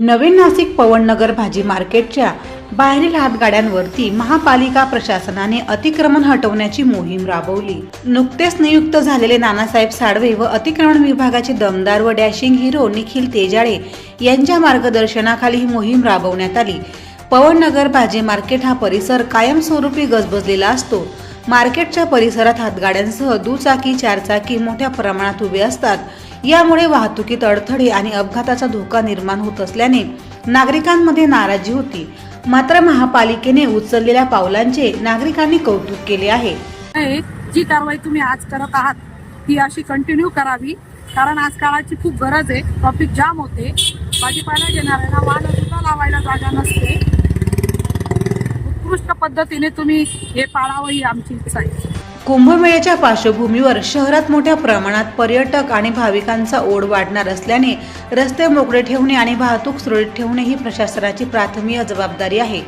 नवीन नाशिक पवननगर भाजी मार्केटच्या बाहेरील हातगाड्यांवरती महापालिका प्रशासनाने अतिक्रमण हटवण्याची मोहीम राबवली. नुकतेच नियुक्त झालेले नानासाहेब साडवे व अतिक्रमण विभागाचे दमदार व डॅशिंग हिरो निखिल तेजाळे यांच्या मार्गदर्शनाखाली ही मोहीम राबवण्यात आली. पवननगर भाजी मार्केट हा परिसर कायमस्वरूपी गजबजलेला असतो. मार्केटच्या परिसरात हातगाड्यांसह दुचाकी चारचाकी मोठ्या प्रमाणात उभे असतात. यामुळे वाहतुकीत अडथळे आणि अपघाताचा धोका निर्माण होत असल्याने नागरिकांमध्ये नाराजी होती. मात्र महापालिकेने उचललेल्या पावलांचे नागरिकांनी कौतुक केले आहे. जी कारवाई तुम्ही आज करत आहात ती अशी कंटिन्यू करावी. कारण आज काळाची खूप गरज आहे. ट्रॉफिक जाम होते. भाजीपाला घेणाऱ्यांना वाहन सुद्धा लावायला जागा नसते. उत्कृष्ट पद्धतीने तुम्ही हे पाळावं ही आमची इच्छा आहे. कुंभमेळ्याच्या पार्श्वभूमीवर शहरात मोठ्या प्रमाणात पर्यटक आणि भाविकांचा ओढ वाढणार असल्याने रस्ते मोकळे ठेवणे आणि वाहतूक सुरळीत ठेवणे ही प्रशासनाची प्राथमिक जबाबदारी आहे.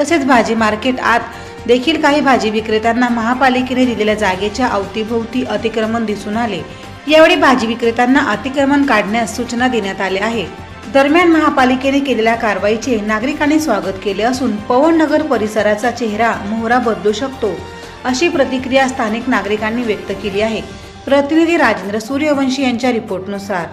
तसेच भाजी मार्केट आत देखील काही भाजी विक्रेत्यांना महापालिकेने दिलेल्या जागेच्या अवतीभोवती अतिक्रमण दिसून आले. यावेळी भाजी विक्रेत्यांना अतिक्रमण काढण्यास सूचना देण्यात आल्या आहे. दरम्यान महापालिकेने केलेल्या कारवाईचे नागरिकांनी स्वागत केले असून पवननगर परिसराचा चेहरा मोहरा बदलू शकतो. अशी प्रतिक्रिया स्थानिक नागरिकांनी व्यक्त केली आहे. प्रतिनिधी राजेंद्र सूर्यवंशी यांच्या रिपोर्टनुसार